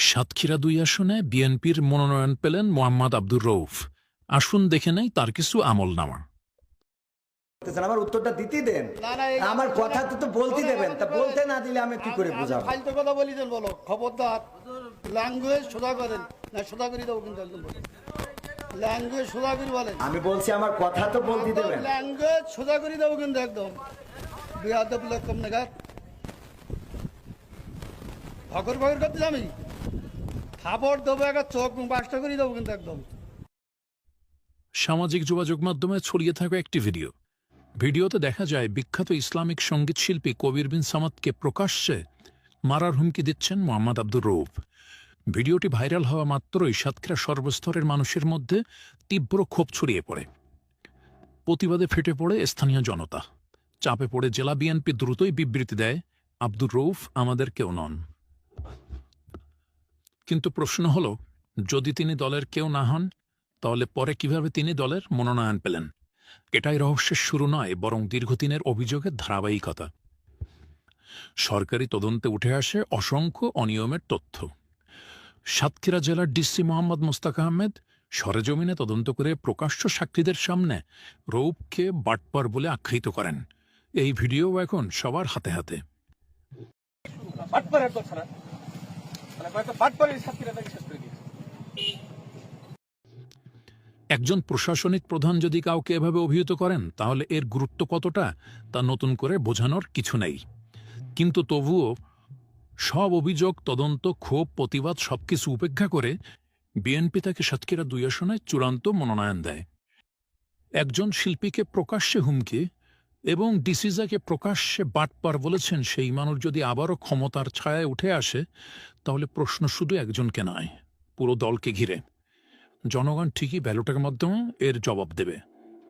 সাতক্ষীরা দুই আসনে বিএনপির মনোনয়ন পেলেন মোহাম্মদ আব্দুর রৌফ আসুন দেখে নেই তার কিছু আমল নামা আমার উত্তরটা দিতেই দেন। না, না, এই- আমার কথা তো তো বলতে দেবেন। তা বলতে না দিলে আমি কি করে বুঝাবো? ফালতু কথা বলি দেন বলো খবরদার। ল্যাঙ্গুয়েজ সোজা করেন। না সোজা করে দেবো কিন্তু একদম ল্যাঙ্গুয়েজ সোজা করে বলেন। আমি বলছি আমার কথা তো বলতে দেবেন। ল্যাঙ্গুয়েজ সোজা করে দেবো কিন্তু একদম। বিহাদব লোক কম নাগাদ ভকর ভকর করতে আমি সামাজিক যোগাযোগ মাধ্যমে ছড়িয়ে থাকা একটি ভিডিও। ভিডিওতে দেখা যায় বিখ্যাত ইসলামিক সংগীত শিল্পী কবির বিন সামাদকে প্রকাশ্যে মারার হুমকি দিচ্ছেন মোহাম্মদ আব্দুর রৌফ ভিডিওটি ভাইরাল হওয়া মাত্রই সাতক্ষীরা সর্বস্তরের মানুষের মধ্যে তীব্র ক্ষোভ ছড়িয়ে পড়ে। প্রতিবাদে ফেটে পড়ে স্থানীয় জনতা। চাপে পড়ে জেলা বিএনপি দ্রুতই বিবৃতি দেয়, আব্দুর রৌফ আমাদের কেউ নন। কিন্তু প্রশ্ন হল, যদি তিনি দলের কেউ না হন, তাহলে পরে কীভাবে তিনি দলের মনোনয়ন পেলেন? এটাই রহস্যের শুরু নয়, বরং দীর্ঘদিনের অভিযোগের ধারাবাহিকতা। সরকারি তদন্তে উঠে আসে অসংখ্য অনিয়মের তথ্য। সাতক্ষীরা জেলার ডিসি মোহাম্মদ মোস্তাক আহমেদ, সরেজমিনে তদন্ত করে প্রকাশ্য সাক্ষীদের সামনে রৌপকে বাটপার বলে আখ্যায়িত করেন। এই ভিডিও এখন সবার হাতে হাতে। একজন প্রশাসনিক প্রধান যদি কাউকে এভাবে অভিহিত করেন, তাহলে এর গুরুত্ব কতটা তা নতুন করে বোঝানোর কিছু নেই। কিন্তু তবুও সব অভিযোগ, তদন্ত, ক্ষোভ, প্রতিবাদ সবকিছু উপেক্ষা করে বিএনপি তাকে সাতক্ষীরা দুই আসনে চূড়ান্ত মনোনয়ন দেয়। একজন শিল্পীকে প্রকাশ্যে হুমকি এবং ডিসিজাকে প্রকাশ্যে বাটপার বলেছেন, সেই মানুষ যদি আবারও ক্ষমতার ছায়ায় উঠে আসে, তাহলে প্রশ্ন শুধু একজনকে নয়, পুরো দলকে ঘিরে। জনগণ ঠিকই ব্যালটের মাধ্যমে এর জবাব দেবে।